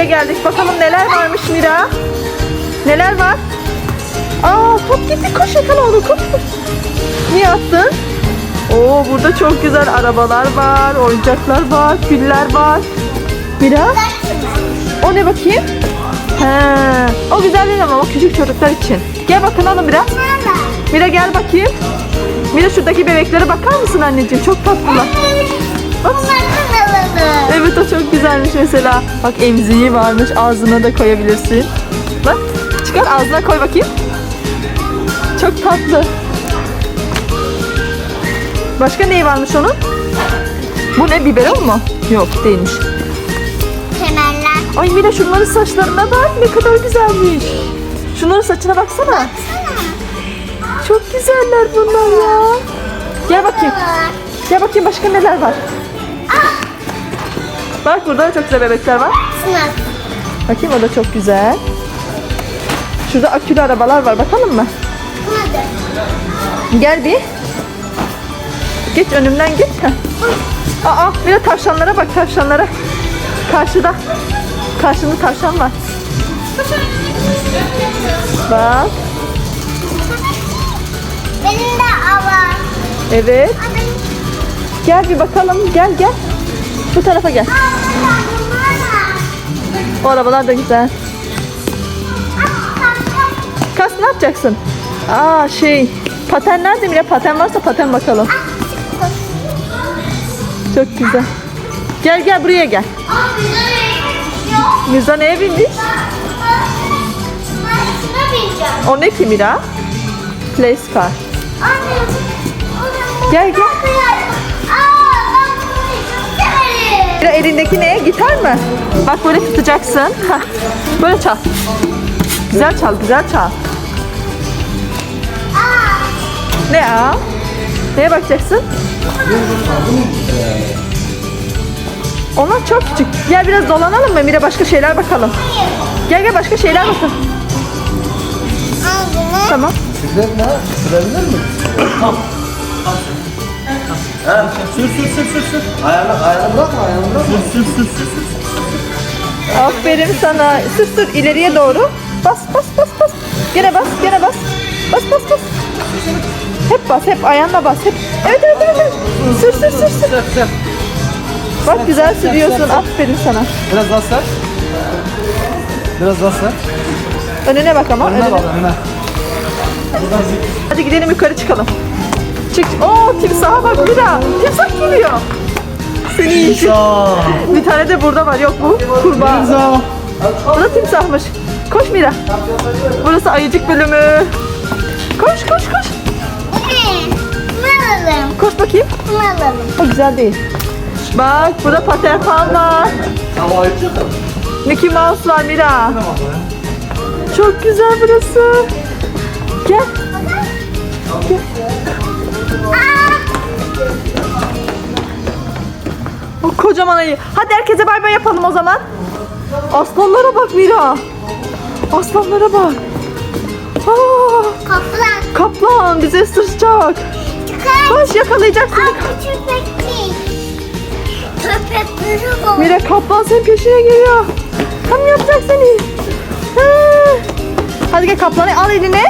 topçuya geldik. Bakalım neler varmış Mira. Neler var? Aa top gitti. Koş yakala onu. Koş. Niye attın? Oo burada çok güzel arabalar var. Oyuncaklar var. Güller var. Mira. O ne bakayım? He, o güzel değil ama o küçük çocuklar için. Gel bakalım biraz. Mira gel bakayım. Mira şuradaki bebeklere bakar mısın anneciğim? Çok tatlılar. Güzelmiş mesela. Bak emziği varmış ağzına da koyabilirsin. Bak çıkar ağzına koy bakayım. Çok tatlı. Başka neyi varmış onun? Bu ne biberon mu? Yok değilmiş. Kemerler. Ay Mira şunların saçlarına bak ne kadar güzelmiş. Şunların saçına baksana. Çok güzeller bunlar ya. Gel bakayım. Gel bakayım başka neler var. Bak burada da çok güzel bebekler var. Sınav. Bakayım o da çok güzel. Şurada akülü arabalar var bakalım mı? Hadi. Gel bir. Geç önümden geç. Aa bir de tavşanlara bak tavşanlara. Karşıda. Karşında tavşan var. Bak. Benim de avam. Evet. Gel bir bakalım. Gel gel. Bu tarafa gel. O arabalar da güzel. Kas ne yapacaksın? Aa şey. Paten nerede Mira? Paten varsa paten bakalım. Çok güzel. Gel gel buraya gel. Mirza neye binmiş? O ne ki Mira? Place car. Gel, gel. Elindeki ne? Gitar mı? Bak böyle tutacaksın. Hah, Böyle çal. Güzel çal, güzel çal. Ne ya? Neye bakacaksın? Onlar çok küçük. Gel biraz dolanalım mı? Mira başka şeyler bakalım. Gel gel başka şeyler bakalım. Tamam. Sizler ne? Sürebilir mi? Tamam. Ha, sür sür sür sür sür. Ayağını, ayağını bırakma, ayağını bırakma. Sür sür sür sür sür. Aferin sana. Sür sür ileriye doğru. Bas bas bas bas. Gene bas gene bas. Bas bas bas. Hep bas hep ayağınla bas hep. Evet evet evet. evet. Sür sür sür sür. Bak güzel sürüyorsun. Aferin sana. Biraz daha sar. Biraz daha sar. Önüne bak ama. Önüne önüne. bak, önüne. Hadi gidelim yukarı çıkalım. Çık. Oo timsaha bak Mira. Timsah geliyor. Seni yiyecek. Bir tane de burada var. Yok bu kurbağa. Sağ. Bu da timsahmış. Koş Mira. Burası ayıcık bölümü. Koş koş koş. Koş bakayım. O güzel değil. Bak burada Peter Pan var. Mickey Mouse var Mira. Çok güzel burası. Gel. O kocaman ayı. Hadi herkese bay bay yapalım o zaman. Aslanlara bak Mira. Aslanlara bak. Aa, Kaplan. kaplan bizi ısıracak. Çıkar. Koş yakalayacak seni. Aa, köpek değil. Köpekleri var. Mira kaplan senin peşine geliyor. Tam yapacak seni. Ha. Hadi gel kaplanı al eline.